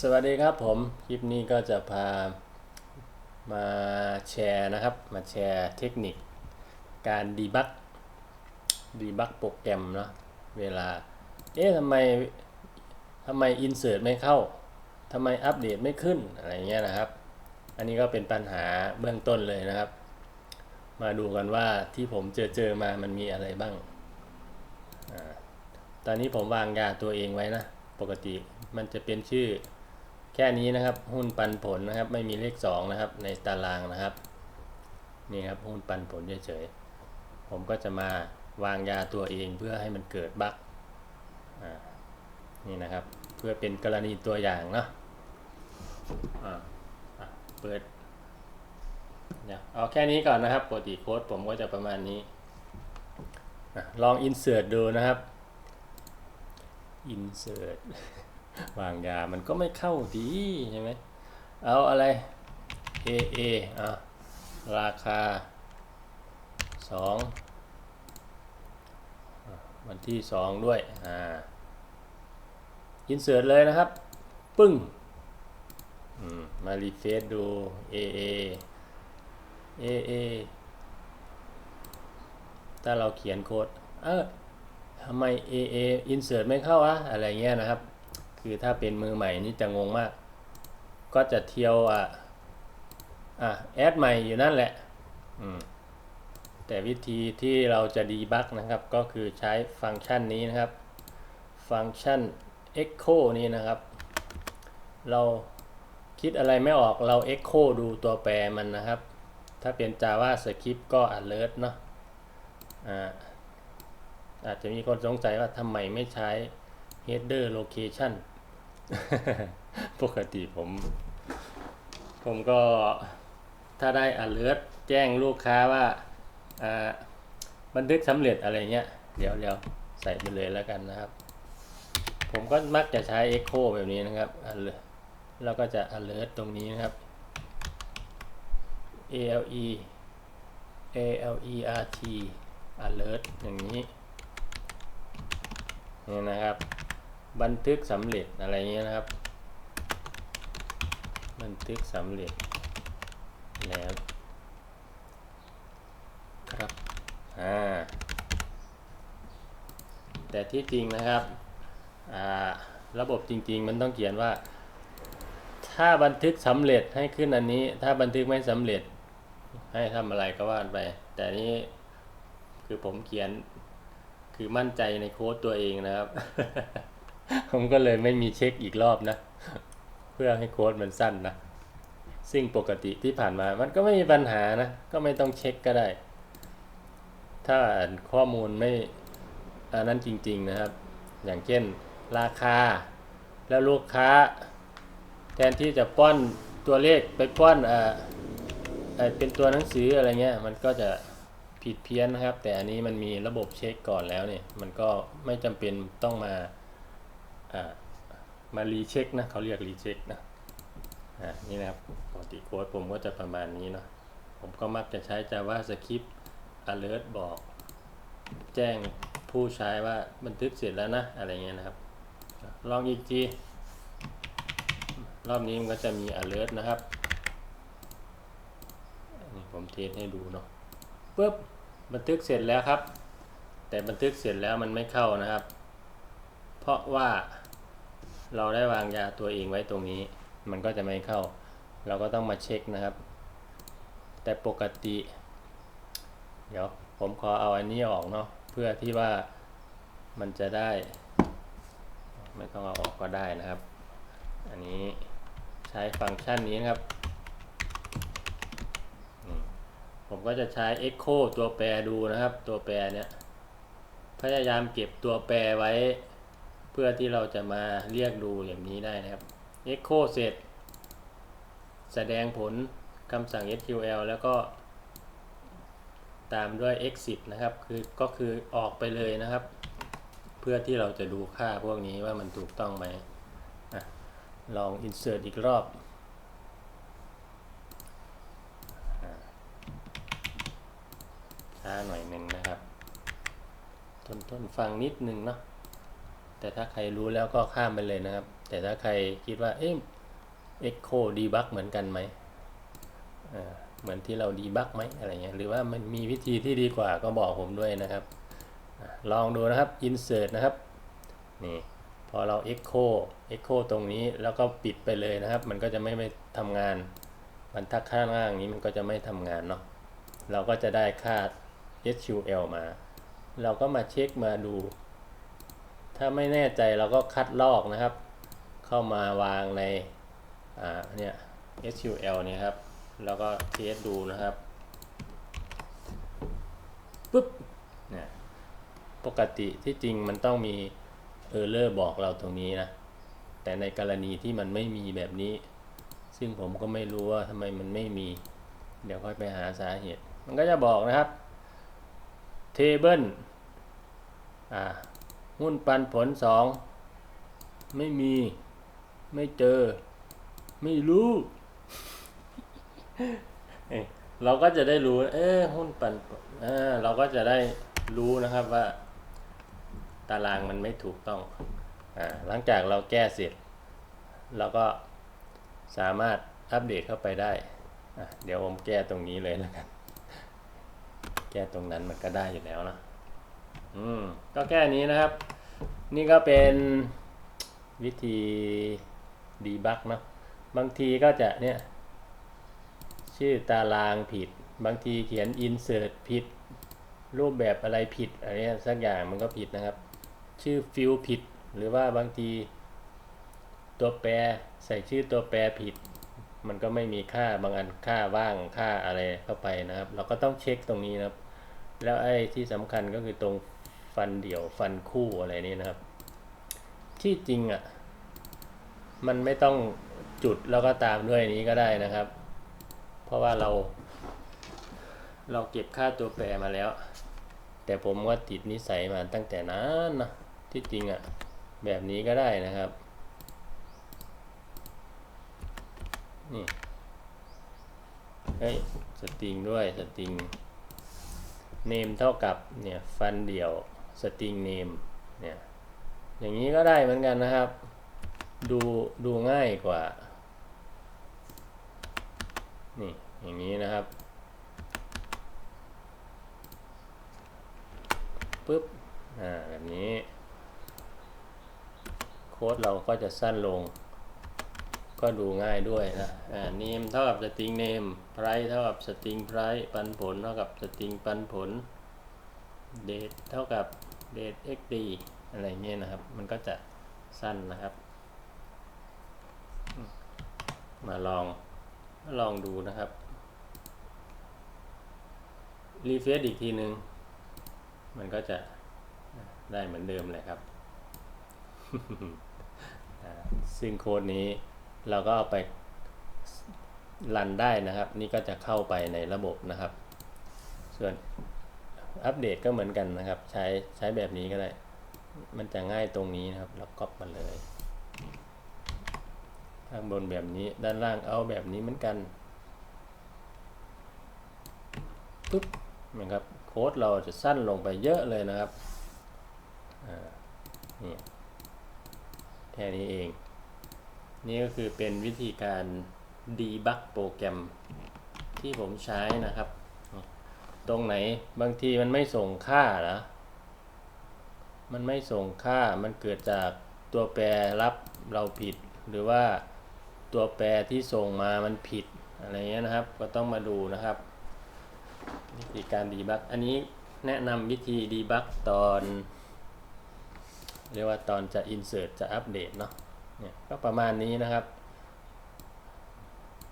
สวัสดีครับผม คลิปนี้ก็จะพามาแชร์นะครับ มาแชร์เทคนิค การดีบักดีบักโปรแกรมเนาะเวลา เอ๊ะทำไมทำไมอินเสิร์ตไม่เข้าทำไมอัปเดตไม่ขึ้นอะไรเงี้ยนะครับ อันนี้ก็เป็นปัญหาเบื้องต้นเลยนะครับ มาดูกันว่าที่ผมเจอเจอมามันมีอะไรบ้างอตอนนี้ผมวางยาตัวเองไว้นะ ปกติมันจะเป็นชื่อ แค่นี้นะครับ หุ้นปันผลนะครับ ไม่มีเลข 2 นะครับ ในตารางนะครับ นี่ครับหุ้นปันผลเฉยๆผมก็จะมาวางยาตัวเองเพื่อให้มันเกิดบั๊กนี่นะครับ เพื่อเป็นกรณีตัวอย่างเนาะอ่าอะเปิดเดี๋ยวเอาแค่นี้ก่อนนะครับปกติโค้ดผมก็จะประมาณนี้อะลอง insert ดูนะครับ insert วางยามันก็ไม่เข้าดีใช่ไหมเอาอะไร A A อะราคา2อะวันที่ 2 ด้วย อ่าอินเสิร์ตเลยนะครับ ปึ้งมมารีเฟซดู A A A A ถ้าเราเขียนโค้ด เออทำไม A A insert ไม่เข้าอะอะไรเงี้ยนะครับ คือถ้าเป็นมือใหม่นี่จะงงมาก ก็จะเที่ยวอะอะแอดใหม่อยู่นั่นแหละอืมแต่วิธีที่เราจะดีบักนะครับ ก็คือใช้ฟังก์ชันนี้นะครับ ฟังก์ชัน echo นี้นะครับ เราคิดอะไรไม่ออกเรา echo ดูตัวแปรมันนะครับ ถ้าเป็น JavaScript ก็ alert เนาะอ่าอาจจะมีคนสงสัยว่าทำไมไม่ใช้ header location ปกติผม ผมก็ถ้าได้ alert แจ้งลูกค้าว่าอ่าบันทึกสำเร็จอะไรเงี้ย เดี๋ยวเดี๋ยวใส่ไปเลยแล้วกันนะครับ ผมก็มักจะใช้ echo แบบนี้นะครับ alert แล้วก็จะ alert ตรงนี้นะครับ ale alert alert อย่างนี้นี่นะครับ บันทึกสำเร็จอะไรเงี้ยนะครับ บันทึกสำเร็จแล้วครับอ่าแต่ที่จริงนะครับอ่าระบบจริง ๆ มันต้องเขียนว่า ถ้าบันทึกสำเร็จให้ขึ้นอันนี้ ถ้าบันทึกไม่สำเร็จ ให้ทำอะไรก็ว่าไป แต่นี้คือผมเขียนคือมั่นใจในโค้ดตัวเองนะครับ ผมก็เลยไม่มีเช็คอีกรอบนะ เพื่อให้โค้ดมันสั้นนะ ซึ่งปกติที่ผ่านมามันก็ไม่มีปัญหานะ ก็ไม่ต้องเช็คก็ได้ ถ้าข้อมูลไม่อันนั้นจริง ๆนะครับ อย่างเช่นราคา แล้วลูกค้า แทนที่จะป้อนตัวเลขไปป้อนอ่าเออเป็นตัวหนังสืออะไรเงี้ย มันก็จะผิดเพี้ยนนะครับ แต่อันนี้มันมีระบบเช็คก่อนแล้วเนี่ย มันก็ไม่จำเป็นต้องมา มารีเช็คนะเขาเรียกรีเช็คนะนี่นะครับปกติโค้ดผมก็จะประมาณนี้เนาะผมก็มักจะใช้ JavaScript alert บอก แจ้งผู้ใช้ว่าบันทึกเสร็จแล้วนะ อะไรเงี้ยนะครับ ลองอีกทีรอบนี้มันก็จะมี alert นะครับนี่ผมเทสให้ดูเนาะปุ๊บบันทึกเสร็จแล้วครับ แต่บันทึกเสร็จแล้วมันไม่เข้านะครับ เพราะว่าเราได้วางยาตัวเองไว้ตรงนี้ มันก็จะไม่เข้า เราก็ต้องมาเช็คนะครับ แต่ปกติ เดี๋ยวผมขอเอาอันนี้ออกเนาะเพื่อที่ว่ามันจะได้ ไม่ต้องเอาออกก็ได้นะครับ อันนี้ใช้ฟังก์ชันนี้นะครับ ผมก็จะใช้ Echo ตัวแปรดูนะครับ ตัวแปรเนี่ยพยายามเก็บตัวแปรไว้ เพื่อที่เราจะมาเรียกดูอย่างนี้ได้นะครับ Echo เสร็จ แสดงผลคำสั่ง SQL แล้วก็ ตามด้วย exit นะครับคือก็คือออกไปเลยนะครับ เพื่อที่เราจะดูค่าพวกนี้ว่ามันถูกต้องไหมอลอง insert อีกรอบช้าหน่อยหนึ่งนะครับ ทนทนฟังนิดนึงเนาะ แต่ถ้าใครรู้แล้วก็ข้ามไปเลยนะครับ แต่ถ้าใครคิดว่า เอ๊ะ Echo Debug เหมือนกันไหมเหมือนที่เรา Debug ไหมอะไรเงี้ย หรือว่ามันมีวิธีที่ดีกว่าก็บอกผมด้วยนะครับอลองดูนะครับ Insert นะครับ นี่ พอเรา Echo Echo ตรงนี้แล้วก็ปิดไปเลยนะครับ มันก็จะไม่ไปทำงาน บรรทัดข้างล่างนี้มันก็จะไม่ทำงานเนาะ เราก็จะได้ค่า SQL มา เราก็มาเช็คมาดู ถ้าไม่แน่ใจเราก็คัดลอกนะครับ เข้ามาวางในอ่าเนี่ย SQL เนี่ยครับ แล้วก็เทสดูนะครับปุ๊บเนี่ยปกติที่จริงมันต้องมี Error บอกเราตรงนี้นะ แต่ในกรณีที่มันไม่มีแบบนี้ ซึ่งผมก็ไม่รู้ว่าทำไมมันไม่มี เดี๋ยวค่อยไปหาสาเหตุ มันก็จะบอกนะครับ Table อ่า หุ้นปันผลสองไม่มี ไม่เจอ ไม่รู้ เราก็จะได้รู้ เออหุ้นปันผลเออเราก็จะได้รู้นะครับว่า ตารางมันไม่ถูกต้อง อ่า หลังจากเราแก้เสร็จ เราก็สามารถอัปเดตเข้าไปได้ เดี๋ยวผมแก้ตรงนี้เลยแล้วกัน แก้ตรงนั้นมันก็ได้อยู่แล้วนะ อืมก็แค่นี้นะครับ นี่ก็เป็นวิธีดีบักเนาะบางทีก็จะเนี่ย ชื่อตารางผิด บางทีเขียน insert ผิด รูปแบบอะไรผิดอะไรเงี้ยสักอย่างมันก็ผิดนะครับ ชื่อฟิลผิด หรือว่าบางทีตัวแปรใส่ชื่อตัวแปรผิด มันก็ไม่มีค่าบางอันค่าว่างค่าอะไรเข้าไปนะครับ เราก็ต้องเช็คตรงนี้นะครับ แล้วไอ้ที่สำคัญก็คือตรง ฟันเดี่ยวฟันคู่อะไรนี้นะครับ ที่จริงอะ มันไม่ต้องจุดแล้วก็ตามด้วยนี้ก็ได้นะครับ เพราะว่าเรา เราเก็บค่าตัวแปรมาแล้ว แต่ผมก็ติดนิสัยมาตั้งแต่นั้นนะที่จริงอะ แบบนี้ก็ได้นะครับนี่เฮ้ยสตริงด้วยสตริงเนมเท่ากับเนี่ยฟันเดี่ยว สตริงเนมเนี่ยอย่างนี้ก็ได้เหมือนกันนะครับ ดูดูง่ายกว่า นี่อย่างนี้นะครับปุ๊บอ่าแบบนี้ โค้ดเราก็จะสั้นลง ก็ดูง่ายด้วยนะอ่า name เท่ากับ string name price เท่ากับ string price ปันผลเท่ากับ string ปันผล date เท่ากับ date xd อะไรเงี้ยนะครับ มันก็จะสั้นนะครับ มาลองลองดูนะครับ รีเฟรชอีกทีหนึงมันก็จะได้เหมือนเดิมเลยครับ ซึ่งโค้ดนี้เราก็เอาไปรันได้นะครับ นี่ก็จะเข้าไปในระบบนะครับ ส่วน อัปเดตก็เหมือนกันนะครับ ใช้ใช้แบบนี้ก็ได้ มันจะง่ายตรงนี้นะครับ แล้วก๊อปมาเลยข้างบนแบบนี้ด้านล่างเอาแบบนี้เหมือนกันปุ๊บนะครับโค้ดเราจะสั้นลงไปเยอะเลยนะครับนี่แค่นี้เอง นี่ก็คือเป็นวิธีการดีบักโปรแกรมที่ผมใช้นะครับ ตรงไหน บางทีมันไม่ส่งค่าเหรอ มันไม่ส่งค่า มันเกิดจากตัวแปรรับเราผิด หรือว่าตัวแปรที่ส่งมามันผิดอะไรเงี้ยนะครับ ก็ต้องมาดูนะครับ วิธีการดีบักอันนี้แนะนำวิธีดีบักตอนเรียกว่าตอนจะ insert จะอัปเดตเนาะ เนี่ยก็ประมาณนี้นะครับ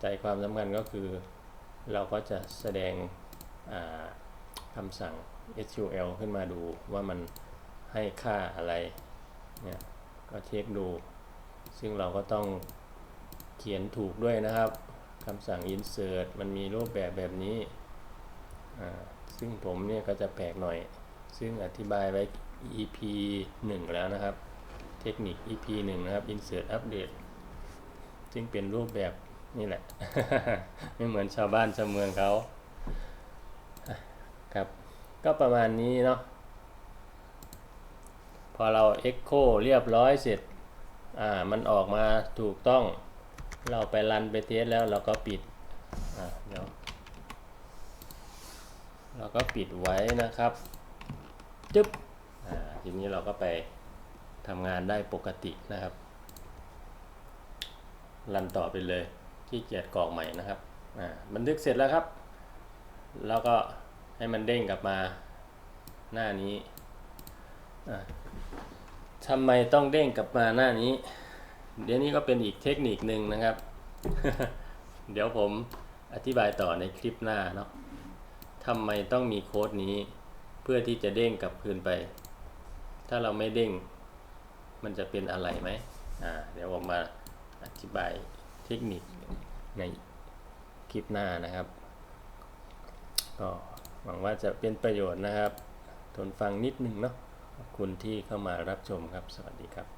ใจความสำคัญก็คือเราก็จะแสดง คำสั่ง SQL ขึ้นมาดูว่ามันให้ค่าอะไรเนี่ยก็เช็คดู ซึ่งเราก็ต้องเขียนถูกด้วยนะครับคำสั่ง insert มันมีรูปแบบแบบนี้ ซึ่งผมเนี่ยก็จะแปลกหน่อย ซึ่งอธิบายไว้ EP 1 แล้วนะครับ เทคนิค EP 1 นะครับ insert update ซึ่งเป็นรูปแบบนี่แหละ ไม่เหมือนชาวบ้านชาวเมืองเขา ครับ ก็ประมาณนี้เนาะพอเรา Echo เรียบร้อยเสร็จอ่ามันออกมาถูกต้อง เราไปรันไปเทสแล้วเราก็ปิดอ่าเดี๋ยวเราก็ปิดไว้นะครับจึ๊บอ่าทีนี้เราก็ไปทำงานได้ปกตินะครับรันต่อไปเลยที่เกียจกรอกใหม่นะครับอ่าบันทึกเสร็จแล้วครับ แล้วก็ ให้มันเด้งกลับมาหน้านี้ทำไมต้องเด้งกลับมาหน้านี้ เดี๋ยวนี้ก็เป็นอีกเทคนิคหนึ่งนะครับ เดี๋ยวผมอธิบายต่อในคลิปหน้าเนาะทำไมต้องมีโค้ดนี้ เพื่อที่จะเด้งกลับคืนไป ถ้าเราไม่เด้ง มันจะเป็นอะไรไหมอ่าเดี๋ยวผมมาอธิบายเทคนิคในคลิปหน้านะครับก็ หวังว่าจะเป็นประโยชน์นะครับ ทนฟังนิดนึงเนาะขอบคุณที่เข้ามารับชมครับ สวัสดีครับ